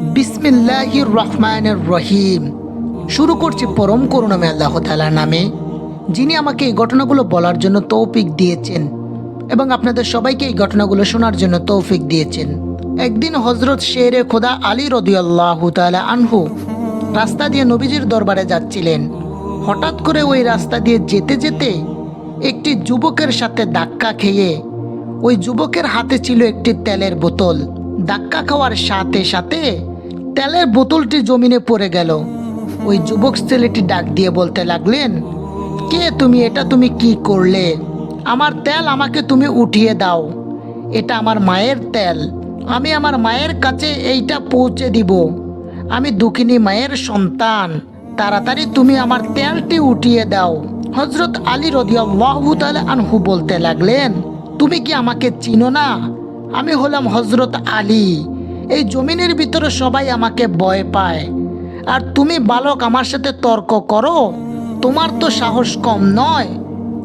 বিসমিল্লাহির রহমানের রহিম। শুরু করছি পরম করুণামে আল্লাহ তালার নামে, যিনি আমাকে এই ঘটনাগুলো বলার জন্য তৌফিক দিয়েছেন এবং আপনাদের সবাইকে এই ঘটনাগুলো শোনার জন্য তৌফিক দিয়েছেন। একদিন হজরত শেরে খোদা আলী রদিয়াল্লাহ তালা আনহু রাস্তা দিয়ে নবীজির দরবারে যাচ্ছিলেন। হঠাৎ করে ওই রাস্তা দিয়ে যেতে যেতে একটি যুবকের সাথে ধাক্কা খেয়ে ওই যুবকের হাতে ছিল একটি তেলের বোতল। ধাক্কা খাওয়ার সাথে সাথে তেলের বোতলটি জমিনে পড়ে গেল। ওই যুবক ছেলেটি ডাক দিয়ে বলতে লাগলেন, কে তুমি? এটা তুমি কি করলে? আমার তেল আমাকে তুমি উঠিয়ে দাও। এটা আমার মায়ের তেল। আমি আমার মায়ের কাছে এইটা পৌঁছে দিব। আমি দুঃখিনী মায়ের সন্তান। তাড়াতাড়ি তুমি আমার তেলটি উঠিয়ে দাও। হজরত আলী রদিয়াল্লাহু আনহু বলতে লাগলেন, তুমি কি আমাকে চিনো না? আমি হলাম হজরত আলী। এই জমিনের ভিতরে সবাই আমাকে ভয় পায়। আর তুমি বালক আমার সাথে তর্ক করো, তোমার তো সাহস কম নয়।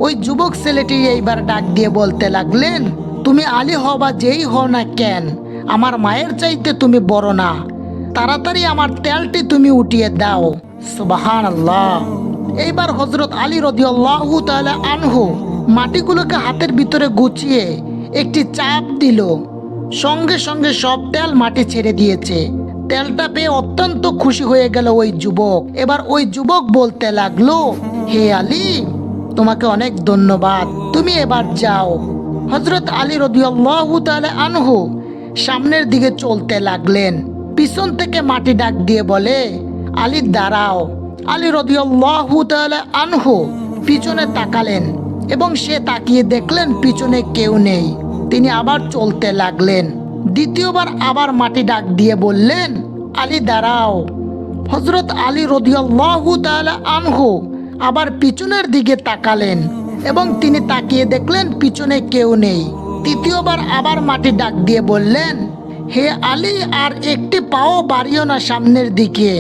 ওই যুবক ছেলেটি এইবার ডাক দিয়ে বলতে লাগলেন, তুমি আলী হও বা যেই হও না কেন, আমার মায়ের চাইতে তুমি বড় না। তাড়াতাড়ি আমার তেলটি তুমি উঠিয়ে দাও। সুবাহান এইবার হজরত আলী রদিয়াল্লাহু তাহলে আনহু মাটিগুলোকে হাতের ভিতরে গুছিয়ে একটি চাপ দিল। সঙ্গে সঙ্গে সব তেল মাটি ছেড়ে দিয়েছে। তেলটা পেয়ে অত্যন্ত খুশি হয়ে গেল ওই যুবক। এবার ওই যুবক বলতে লাগল, হে আলী, তোমাকে অনেক ধন্যবাদ। তুমি এবার যাও। হজরত আলী রদিয়াল্লাহু তাআলা আনহু সামনের দিকে চলতে লাগলেন। পিছন থেকে মাটি ডাক দিয়ে বলে, আলী, দাঁড়াও। আলী রদিয়াল্লাহু তাআলা আনহু পিছনে তাকালেন এবং সে তাকিয়ে দেখলেন পিছনে কেউ নেই। তিনি আবার চলতে লাগলেন। দ্বিতীয়বার আবার মাটি ডাক দিয়ে বললেন, আলী, দাঁড়াও। হজরত আলী রদিয়াল্লাহু তাআলা আনহু আবার পিছনের দিকে তাকালেন এবং তিনি তাকিয়ে দেখলেন পিছনে কেউ নেই। তৃতীয়বার আবার মাটি ডাক দিয়ে বললেন, হে আলী, আর একটি পাও বাড়িও না সামনের দিকে।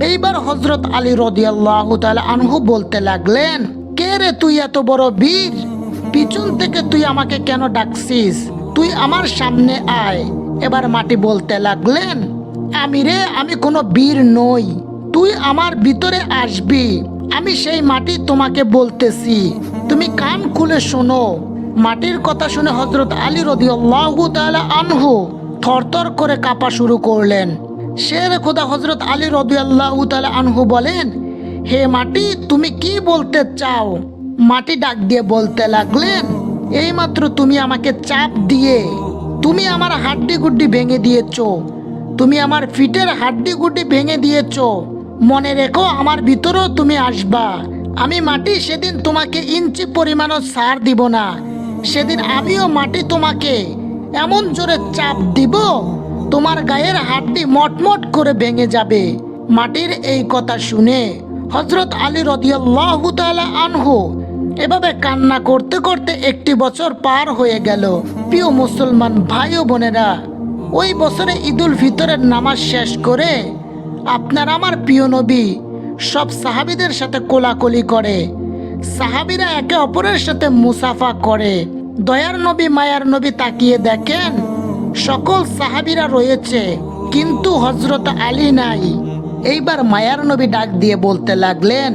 এইবার হজরত আলী রদিয়াল্লাহ তাআলা আনহু বলতে লাগলেন, কে রে তুই এত বড় বীর? পিছন থেকে তুই আমাকে কেন ডাকছিস? তুই আমার সামনে আয়। এবার মাটি বলতে লাগলেন, আমি রে, আমি কোনো বীর নই। তুই আমার ভিতরে আসবি। আমি সেই মাটি তোমাকে বলতেছি। তুমি কান খুলে শোনো। মাটির কথা শুনে হজরত আলী রদিয়াল্লাহু তাআলা আনহু থরথর করে কাঁপা শুরু করলেন। শের খোদা হজরত আলী রদিয়াল্লাহু তাআলা আনহু বলেন, হে মাটি, তুমি কি বলতে চাও? মাটি ডাক দিয়ে বলতে লাগলেন এইমাত্র তুমি আমাকে চাপ দিয়ে, তুমি আমার হাড্ডি গুড্ডি ভেঙে দিয়েছ, তুমি আমার ফিটের হাড্ডি গুড্ডি ভেঙে দিয়েছ, মনে রেখো আমার ভিতরেও তুমি আসবা। আমি মাটি সেদিন তোমাকে ইঞ্চি পরিমাণও সার দিব না, সেদিন আমিও মাটি তোমাকে এমন জোরে চাপ দিব, তোমার গায়ের হাড্ডি মটমট করে ভেঙে যাবে। মাটির এই কথা শুনে হজরত আলী রদিয়াল্লাহু আনহু এভাবে কান্না করতে করতে একটি বছর পার হয়ে গেল। প্রিয় মুসলমান ভাই ও বোনেরা, ওই বছরে ঈদুল ফিতরের নামাজ শেষ করে আপনার আমার প্রিয় নবী সব সাহাবিদের সাথে কোলাকুলি করে, সাহাবিরা একে অপরের সাথে মুসাফা করে। দয়ার নবী, মায়ার নবী তাকিয়ে দেখেন, সকল সাহাবিরা রয়েছে, কিন্তু হজরত আলী নাই। এইবার মায়ার নবী ডাক দিয়ে বলতে লাগলেন,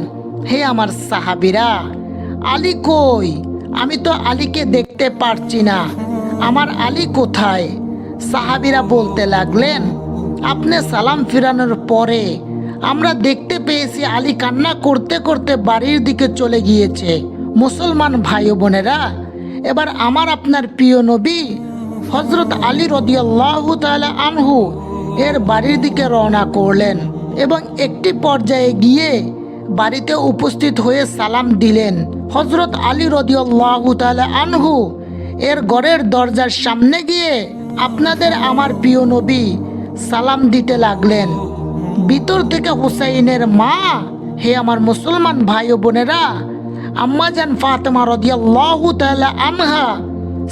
হে আমার সাহাবিরা আলী কই? আমি তো আলীকে দেখতে পারছি না। আমার আলী কোথায়? সাহাবিরা বলতে লাগলেন, আপনি সালাম ফিরানোর পরে আমরা দেখতে পেয়েছি আলী কান্না করতে করতে বাড়ির দিকে চলে গিয়েছে। মুসলমান ভাই বোনেরা, এবার আমার আপনার প্রিয় নবী হজরত আলী রদিয়াল্লাহু তাআলা আনহু এর বাড়ির দিকে রওনা করলেন এবং একটি পর্যায়ে গিয়ে বাড়িতে উপস্থিত হয়ে সালাম দিলেন। হজরত আলী রদিয়াল্লাহু তাআলা আনহু এর ঘরের দরজার সামনে গিয়ে আপনাদের আমার প্রিয় নবী সালাম দিতে লাগলেন। ভিতর থেকে হুসাইনের মা, হে আমার মুসলমান ভাই ও বোনেরা আম্মাজান ফাতেমা রদিয়াল্লাহু তাআলা আনহা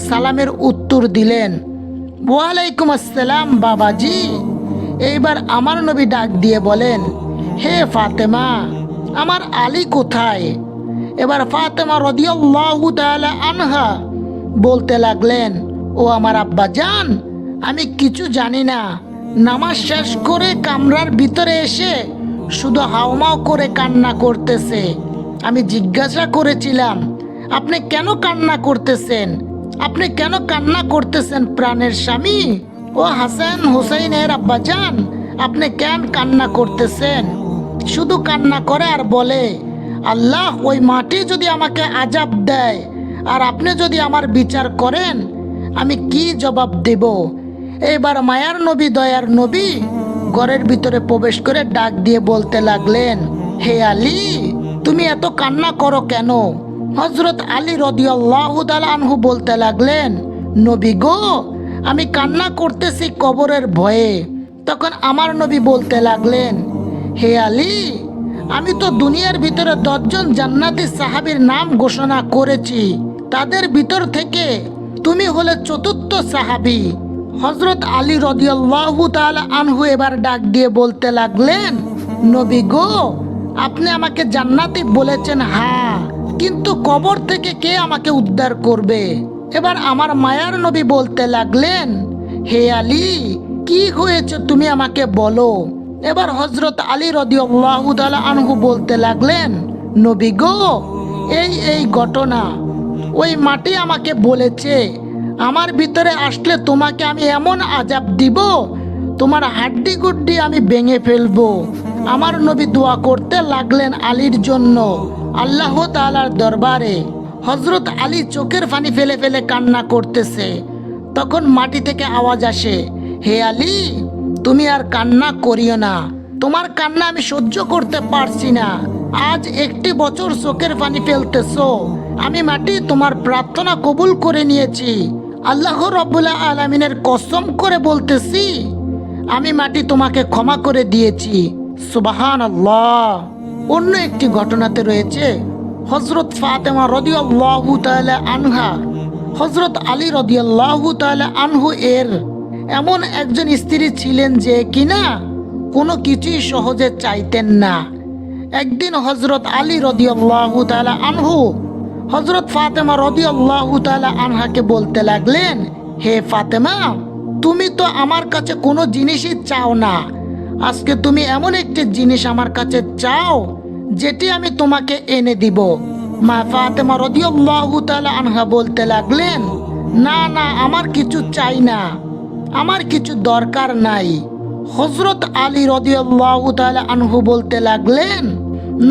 সালামের উত্তর দিলেন, ওয়ালাইকুম আসসালাম বাবাজি। এইবার আমার নবী ডাক দিয়ে বলেন, হে ফাতেমা আমার আলী কোথায়? এবার ফাতেমা রদিয়াল্লাহু তাআলা আনহা বলতে লাগলেন, ও আমার আব্বা জান, আমি কিছু জানি না। নামাজ শেষ করে কামরার ভিতরে এসে শুধু হাওমাও করে কান্না করতেছে। আমি জিজ্ঞাসা করেছিলাম, আপনি কেন কান্না করতেছেন? আপনি কেন কান্না করতেছেন প্রাণের স্বামী? ও হাসান হুসাইনের আব্বাজান আপনি কেন কান্না করতেছেন? শুধু কান্না করে আর বলে, আল্লাহ, ওই মাটি যদি আমাকে আজাব দেয় আর আপনি যদি আমার বিচার করেন, আমি কি জবাব দেব? এবার মায়ার নবী, দয়ার নবী ঘরের ভিতরে প্রবেশ করে ডাক দিয়ে বলতে লাগলেন, হে আলী, তুমি এত কান্না করো কেন? হজরত আলী রদিয়াল্লাহু তাআলা আনহু বলতে লাগলেন, নবী গো, আমি কান্না করতেছি কবরের ভয়ে। তখন আমার নবী বলতে লাগলেন হে আলী, আমি তো দুনিয়ার ভিতরে দশজন জান্নাতি সাহাবীর নাম ঘোষণা করেছি। তাদের ভিতর থেকে তুমি হলে চতুর্থ সাহাবী। হজরত আলী রদিয়াল্লাহু তাআলা আনহু এবার ডাক দিয়ে বলতে লাগলেন, নবী গো, আপনি আমাকে জান্নাতি বলেছেন হ্যাঁ কিন্তু কবর থেকে কে আমাকে উদ্ধার করবে? এবার আমার মায়ার নবী বলতে লাগলেন, হে আলী, কি হয়েছে তুমি আমাকে বলো। এবার হজরত আলী রদিয়াল্লাহু তাআলা আনহু বলতে লাগলেন, নবী গো, এই এই ঘটনা, ওই মাটি আমাকে বলেছে, আমার ভিতরে আসলে তোমাকে আমি এমন আজাব দিব, তোমার হাড্ডি গুড্ডি আমি ভেঙে ফেলব। আমার নবী দোয়া করতে লাগলেন আলীর জন্য, আল্লাহ তালার দরবারে। হজরত আলী চোখের পানি ফেলে ফেলে কান্না করতেছে। তখন মাটি থেকে আওয়াজ আসে, হে আলী তুমি আর কান্না করিও না। তোমার কান্না আমি সহ্য করতে পারছি না। আজ একটি বছর চোখের পানি ফেলতেছো। আমি মাটি তোমার প্রার্থনা কবুল করে নিয়েছি। আল্লাহ রব্বুল্লাহ আলমিনের কসম করে বলতেছি, আমি মাটি তোমাকে ক্ষমা করে দিয়েছি। সুবাহান আল্লাহ অন্য একটি ঘটনাতে রয়েছে হজরত ফাতেমা রদিয়াল্লাহু তাআলা আনহা। হজরত আলী রদিয়াল্লাহু তাআলা আনহু এর এমন একজন স্ত্রী ছিলেন যে কিনা কোনো কিছুই সহজে চাইতেন না। একদিন হজরত আলী রদিয়াল্লাহু তাআলা আনহু হজরত ফাতেমা রদিয়াল্লাহু তাআলা আনহাকে বলতে লাগলেন, হে ফাতেমা, তুমি তো আমার কাছে কোনো জিনিসই চাও না। আজকে তুমি এমন একটি জিনিস আমার কাছে চাও, যেটি আমি তোমাকে এনে দিব। মা ফাতেমা রদিয়াল্লাহু তাআলা আনহা বলতে লাগলেন, না না, আমার কিছু চাই না। আমার কিছু দরকার নাই। হজরত আলী রদিয়াল্লাহু তাআলা আনহু বলতে লাগলেন,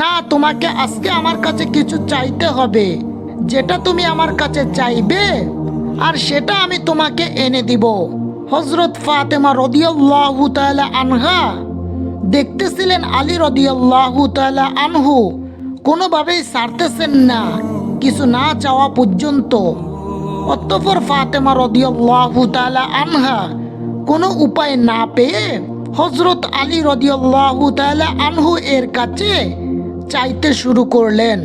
না, তোমাকে আজকে আমার কাছে কিছু চাইতে হবে। যেটা তুমি আমার কাছে চাইবে, আর সেটা আমি তোমাকে এনে দিব। হজরত ফাতেমা রদিয়াল্লাহু তাআলা আনহা দেখতেছিলেন আলী রদিয়াল্লাহু তাআলা আনহু কোনোভাবেই সারতেছেন না, কিছু না চাওয়া পর্যন্ত। অতঃপর ফাতেমা রদিয়াল্লাহু তাআলা আনহা কোনো উপায় না পেয়ে হজরত আলী রদিয়াল্লাহু তাআলা আনহু এর কাছে চাইতে শুরু করলেন।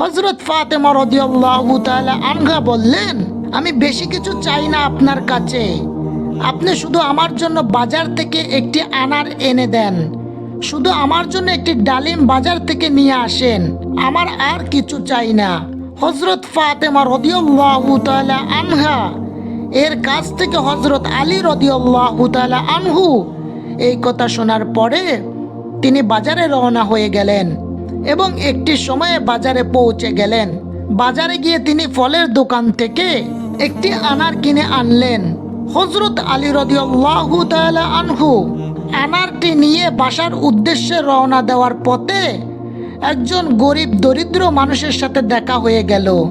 হজরত ফাতেমা রদিয়াল্লাহু তাআলা আনহা বললেন, আমি বেশি কিছু চাই না আপনার কাছে। আপনি শুধু আমার জন্য বাজার থেকে একটি আনার এনে দেন। শুধু আমার জন্য একটি ডালিম বাজার থেকে নিয়ে আসেন। আমার আর কিছু চাই না। হজরত ফাতেমা রদিয়াল্লাহু তাআলা আনহা, এর কাছ থেকে হজরত আলী রদিয়াল্লাহু তাআলা আনহু এই কথা শোনার পরে তিনি বাজারে রওনা হয়ে গেলেন এবং একটি সময়ে বাজারে পৌঁছে গেলেন। বাজারে গিয়ে তিনি ফলের দোকান থেকে একটি আনার কিনে আনলেন। হজরত আলী রদিয়াল্লাহু তাআলা আনহু আনারটি নিয়ে বাসার উদ্দেশ্যে রওনা দেওয়ার পথে একজন গরিব দরিদ্র মানুষের সাথে দেখা হয়ে গেল।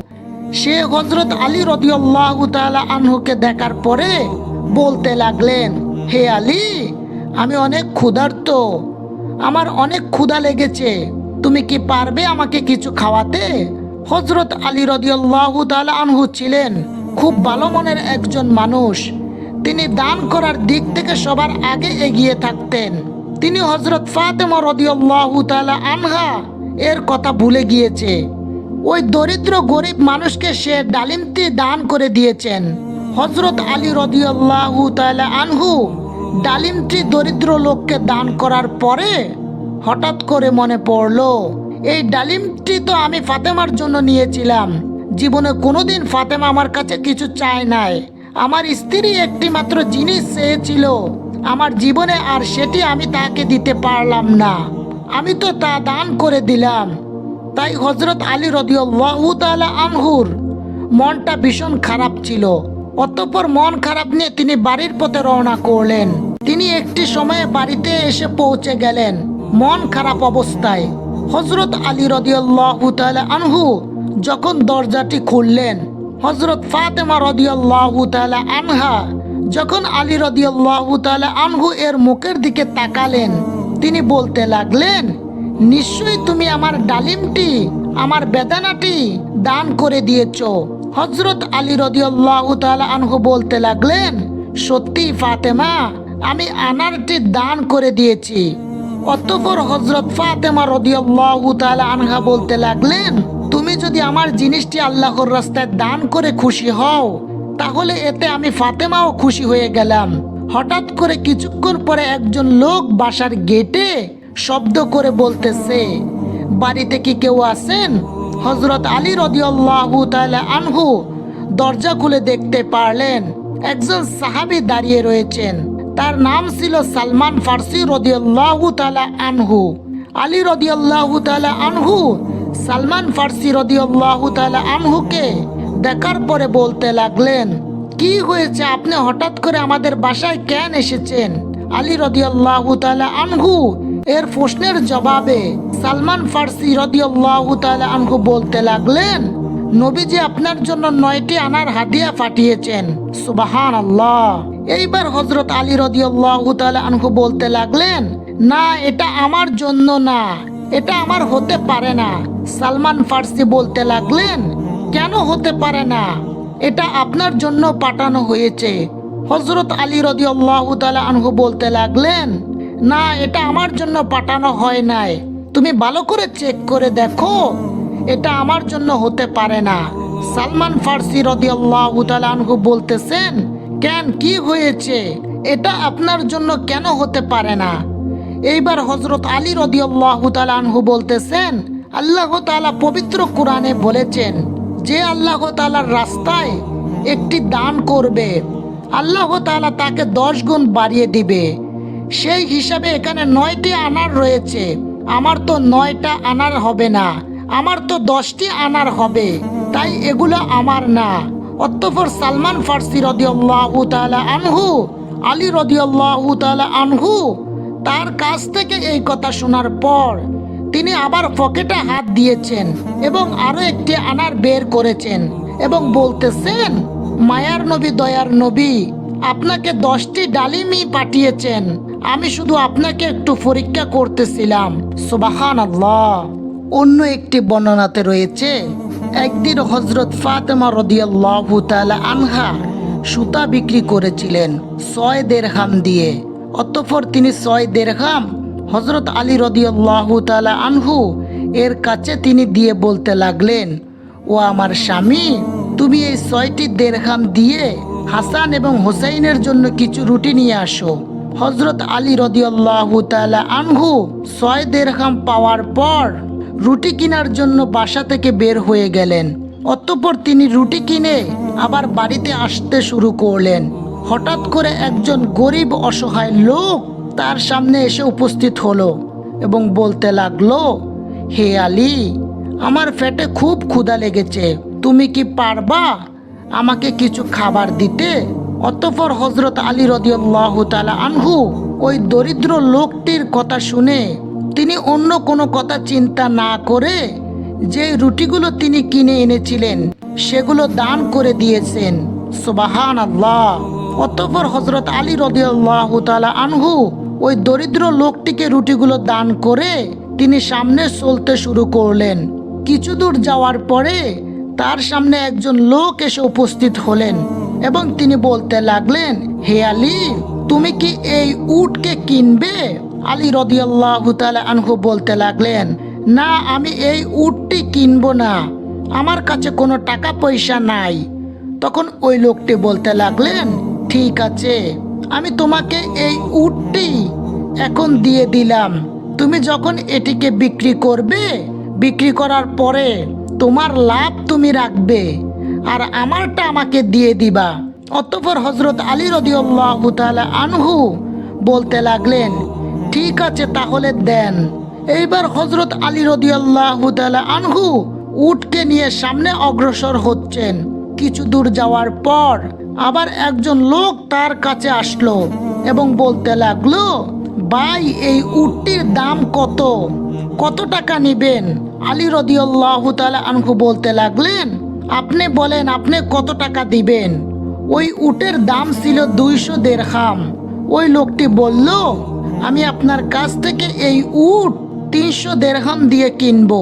সে হজরত আলী রদিয়াল্লাহু আনহুকে দেখার পরে বলতে লাগলেন, হে আলী, আমি অনেক ক্ষুধার্ত। আমার অনেক ক্ষুধা লেগেছে। তুমি কি পারবে আমাকে কিছু খাওয়াতে? হজরত আলী রদিয়াল্লাহু আনহু ছিলেন খুব ভালো মনের একজন মানুষ। তিনি দান করার দিক থেকে সবার আগে এগিয়ে থাকতেন। তিনি হজরত ফাতেমা রদিয়াল্লাহু তাআলা আনহা এর কথা ভুলে গিয়েছে। ওই দরিদ্র গরিব মানুষকে সে ডালিমটি দান করে দিয়েছেন। হজরত আলী রদিয়াল্লাহু তাআলা আনহু ডালিমটি দরিদ্র লোককে দান করার পরে হঠাৎ করে মনে পড়ল, এই ডালিমটি তো আমি ফাতেমার জন্য নিয়েছিলাম। জীবনে কোনোদিন ফাতেমা আমার কাছে কিছু চায় নাই। আমার স্ত্রী একটি মাত্র জিনিস চেয়েছিল। আমার জীবনে আর সেটি আমি তাকে দিতে পারলাম না। আমি তো তা দান করে দিলাম। তাই হজরত আলী রদিয়াল্লাহু তাআলা আনহুর মনটা ভীষণ খারাপ ছিল। অতঃপর মন খারাপ নিয়ে তিনি বাড়ির পথে রওনা করলেন। তিনি একটি সময়ে বাড়িতে এসে পৌঁছে গেলেন, মন খারাপ অবস্থায়। হজরত আলী রদিয়াল্লাহু তাআলা আনহু যখন দরজাটি খুললেন হজরত ফাতেমা রদিয়াল্লাহু তাআলা আনহা যখন আলী রদিয়াল্লাহু তাআলা আনহু এর মুখের দিকে তাকালেন তিনি বলতে লাগলেন, নিশ্চয়ই তুমি আমার ডালিমটি, আমার বেদানাটি দান করে দিয়েছ। হজরত আলী রদিয়াল্লাহু আনহু বলতে লাগলেন, সত্যি ফাতেমা, আমি আনারটি দান করে দিয়েছি। অতঃপর হজরত ফাতেমা তাআলা আনহা বলতে লাগলেন, তুমি যদি আমার জিনিসটি আল্লাহর রাস্তায় দান করে খুশি হও, তাহলে এতে আমি ফাতেমাও খুশি হয়ে গেলাম। হঠাৎ করে কিছুক্ষণ পরে একজন লোক বাসার গেটে শব্দ করে বলতেছে, বাড়িতে কি কেউ আছেন? হজরত আলী রদিয়াল্লাহু তাআলা আনহু দরজা খুলে দেখতে পারলেন, একজন সাহাবী দাঁড়িয়ে রয়েছেন। তার নাম ছিল সালমান ফার্সি রদিয়াল্লাহু তাআলা আনহু। আলী রদিয়াল্লাহু তাআলা আনহু সালমান ফার্সি রদিয়াল্লাহু তাআলা আনহুকে দেখার পরে বলতে লাগলেন কি হয়েছে? আপনি হঠাৎ করে আমাদের বাসায় কেন এসেছেন? আলী রদিয়াল্লাহু তাআলা আনহু, এর প্রশ্নের জবাবে সালমান ফার্সি রদিয়াল্লাহু তাআলা আনহু বলতে লাগলেন, নবীজি আপনার জন্য নয়টি আনার হাদিয়া পাঠিয়েছেন। সুবাহান আল্লাহ এইবার হজরত আলী রদিয়াল্লাহু তাআলা আনহু বলতে লাগলেন, না, এটা আমার জন্য না, এটা আমার হতে পারে না। সালমান ফার্সি বলতে লাগলেন, কেন হতে পারে না? এটা আপনার জন্য পাঠানো হয়েছে। হজরত আলী রদিয়াল্লাহু তাআলা আনহু বলতে লাগলেন, না, এটা আমার জন্য পাঠানো হয় নাই। তুমি ভালো করে চেক করে দেখো। এটা আমার জন্য হতে পারে না। সালমান ফার্সি রদিয়াল্লাহু তাআলা আনহু বলতেছেন, কেন? কি হয়েছে? এটা আপনার জন্য কেন হতে পারে না? এইবার হজরত আলী রদিয়াল্লাহু তাআলা আনহু বলতেছেন, আল্লাহ তাআলা পবিত্র কোরআনে বলেছেন যে আল্লাহ তাআলার রাস্তায় একটি দান করবে, আল্লাহ তালা তাকে দশ গুণ বাড়িয়ে দিবে। সেই হিসাবে এখানে নয়টি আনার রয়েছে। আমার তো নয়টা আনার হবে না, আমার তো দশটি আনার হবে, তাই এগুলো আমার না। অতঃপর সালমান ফার্সি রদিয়াল্লাহু তাআলা আনহু, আলী রদিয়াল্লাহু তাআলা আনহু, তার কাছ থেকে এই কথা শোনার পর তিনি আবার পকেটে হাত দিয়েছেন এবং আরও একটি আনার বের করেছেন এবং বলতেছেন, মায়ার নবী, দয়ার নবী, আপনাকে দশটি ডালিমই পাঠিয়েছেন। আমি শুধু আপনাকে একটু পরীক্ষা করতেছিলাম। সুবাহান আল্লাহ অন্য একটি বর্ণনাতে রয়েছে, একদিন হজরত ফাতেমা রদিয়াল্লাহু তাআলা আনহা সুতা বিক্রি করেছিলেন ছয় দেড়হাম দিয়ে, অতঃপর তিনি ছয় দেড়হাম হজরত আলী রদিয়াল্লাহু তাআলা আনহু এর কাছে তিনি দিয়ে বলতে লাগলেন, ও আমার স্বামী, তুমি এই ছয়টি দেড়হাম দিয়ে হাসান এবং হোসাইনের জন্য কিছু রুটি নিয়ে আসো। হজরত আলী রদিয়াল্লাহু তাআলা আনহু ছয় দেড়হাম পাওয়ার পর রুটি কেনার জন্য বাসা থেকে বের হয়ে গেলেন। অতঃপর তিনি রুটি কিনে আবার বাড়িতে আসতে শুরু করলেন। হঠাৎ করে একজন গরিব অসহায় লোক তার সামনে এসে উপস্থিত হলো এবং বলতে লাগল, হে আলী, আমার পেটে খুব ক্ষুধা লেগেছে। তুমি কি পারবা আমাকে কিছু খাবার দিতে? অতঃপর হজরত আলী রদিয়াল্লাহু তাআলা আনহু ওই দরিদ্র লোকটির কথা শুনে তিনি অন্য কোনো কথা চিন্তা না করে যে রুটিগুলো তিনি কিনে এনেছিলেন, সেগুলো দান করে দিয়েছেন। সুবাহান আল্লাহ অতঃপর হজরত আলী রদিয়াল্লাহু তাআলা আনহু ওই দরিদ্র লোকটিকে রুটিগুলো দান করে তিনি সামনে চলতে শুরু করলেন। কিছু দূর যাওয়ার পরে তার সামনে একজন লোক এসে উপস্থিত হলেন এবং তিনি বলতে লাগলেন, হে আলী, তুমি কি এই উটকে কিনবে? আলী রদিয়াল্লাহু আনহু বলতে লাগলেন, না, আমি এই উটটি কিনবো না। আমার কাছে কোনো টাকা পয়সা নাই। তখন ওই লোকটি বলতে লাগলেন, ঠিক আছে। আমি তোমাকে এই উটটি এখন দিয়ে দিলাম। তুমি যখন এটিকে বিক্রি করবে, বিক্রি করার পরে তোমার লাভ তুমি রাখবে আর আমারটা আমাকে দিয়ে দিবা। অতঃপর হজরত আলী রদিয়াল্লাহু তাআলা আনহু বলতে লাগলেন, ঠিক আছে, তাহলে দেন। এইবার হজরত আলী রদিয়াল্লাহ আনহু উটকে নিয়ে সামনে অগ্রসর হচ্ছেন। কিছু দূর যাওয়ার পর আবার একজন লোক তার কাছে আসলো এবং বলতে লাগল, ভাই, এই উটটির দাম কত? কত টাকা নেবেন? আলী রদিয়াল্লাহ আনহু বলতে লাগলেন, আপনি বলেন, আপনি কত টাকা দিবেন? ওই উটের দাম ছিল দুইশো দেড়হাম। ওই লোকটি বলল, আমি আপনার কাছ থেকে এই উট তিনশো দেড়হাম দিয়ে কিনবো।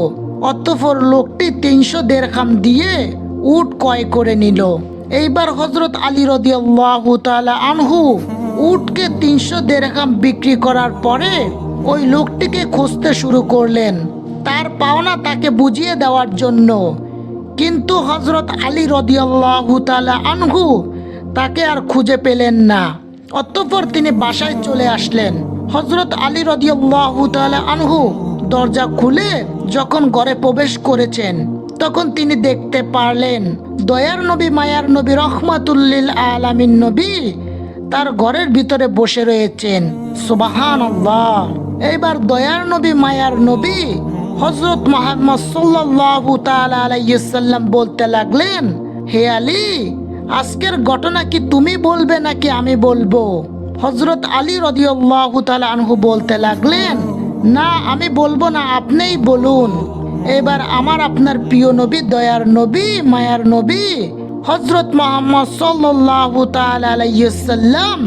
অতঃপর লোকটি তিনশো দেড়হাম দিয়ে উট ক্রয় করে নিল। এইবার হজরত আলী রদিয়াল্লাহু আনহু উটকে তিনশো দেড়হাম বিক্রি করার পরে ওই লোকটিকে খুঁজতে শুরু করলেন। তার পাওনা তাকে বুঝিয়ে দেওয়ার জন্য। কিন্তু হজরত আলী রদিয়াল্লাহু তাআলা আনহু তাকে আর খুঁজে পেলেন না। অতঃপর তিনি বাসায় চলে আসলেন। হজরত আলী রদিয়াল্লাহু তাআলা আনহু দরজা খুলে যখন ঘরে প্রবেশ করেছেন তখন তিনি দেখতে পারলেন, দয়ার নবী, মায়ার নবী, রহমাতুল্লিল আলামিন নবী তার ঘরের ভিতরে বসে রয়েছেন। সুবাহান এইবার দয়ার নবী, মায়ার নবী হজরত তাআলা আলাইহি সাল্লাম বলতে লাগলেন, হে আলী, আজকের ঘটনা কি তুমি বলবে নাকি আমি বলব? হজরত আলী রদিয়াল্লাহু তাআলা আনহু বলতে লাগলেন, না, আমি বলব না, আপনিই বলুন। এবার আমার আপনার প্রিয় নবী, দয়ার নবী, মায়ার নবী হজরত মোহাম্মদ সাল্লাম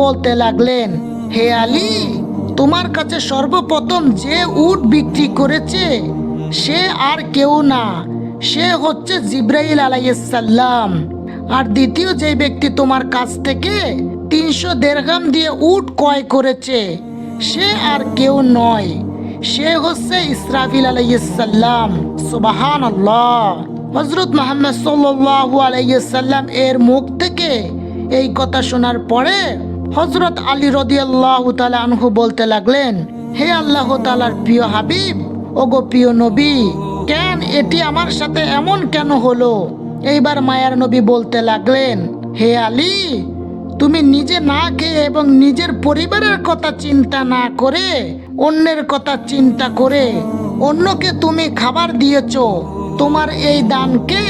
বলতে লাগলেন, হে আলী, তোমার কাছে সর্বপ্রথম যে উট বিক্রি করেছে, সে আর কেউ না। সে হচ্ছে জিব্রাইল আলাইসাল্লাম আর দ্বিতীয় যে ব্যক্তি তোমার কাছ থেকে তিনশো দেড়গাম দিয়ে উট ক্রয় করেছে, সে আর কেউ নয়। সে হচ্ছে ইসরাফিল আলাইসাল্লাম সুবাহান আল্লাহ হজরত মোহাম্মদ সাল্লাল্লাহু আলাইসাল্লাম এর মুখ থেকে এই কথা শোনার পরে হজরত আলী রদিয়াল্লাহ তালা আনহু বলতে লাগলেন, হে আল্লাহ তালার প্রিয় হাবিব, ওগো প্রিয় নবী, কেন এটি আমার সাথে এমন কেন হলো? এইবার মায়ার নবী বলতে লাগলেন, হে আলী তুমি নিজে না খেয়ে এবং নিজের পরিবারের কথা চিন্তা না করে, অন্যের কথা চিন্তা করে অন্যকে তুমি খাবার দিয়েছ। তোমার এই দানকে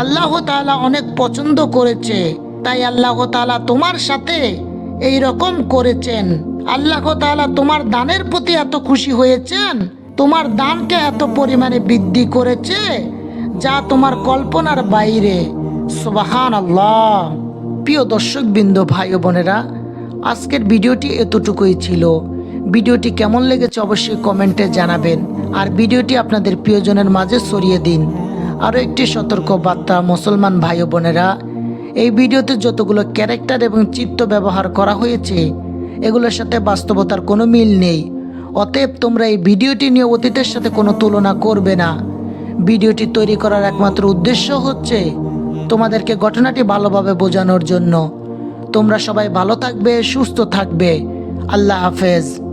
আল্লাহ তালা অনেক পছন্দ করেছে। তাই আল্লাহ তালা তোমার সাথে এই রকম করেছেন। আল্লাহ তালা তোমার দানের প্রতি এত খুশি হয়েছেন, তোমার দানকে এত পরিমাণে বৃদ্ধি করেছে যা তোমার কল্পনার বাইরে। সুবাহান আল্লাহ প্রিয় দর্শকবৃন্দ, ভাই বোনেরা, আজকের ভিডিওটি এতটুকুই ছিল। ভিডিওটি কেমন লেগেছে অবশ্যই কমেন্টে জানাবেন। আর ভিডিওটি আপনাদের প্রিয়জনের মাঝে ছড়িয়ে দিন। আরও একটি সতর্ক বার্তা, মুসলমান ভাই বোনেরা, এই ভিডিওতে যতগুলো ক্যারেক্টার এবং চিত্র ব্যবহার করা হয়েছে, এগুলোর সাথে বাস্তবতার কোনো মিল নেই। অতএব তোমরা এই ভিডিওটি নিয়ে অতীতের সাথে কোনো তুলনা করবে না। ভিডিওটি তৈরি করার একমাত্র উদ্দেশ্য হচ্ছে তোমাদেরকে ঘটনাটি ভালোভাবে বোঝানোর জন্য। তোমরা সবাই ভালো থাকবে সুস্থ থাকবে। আল্লাহ হাফেজ।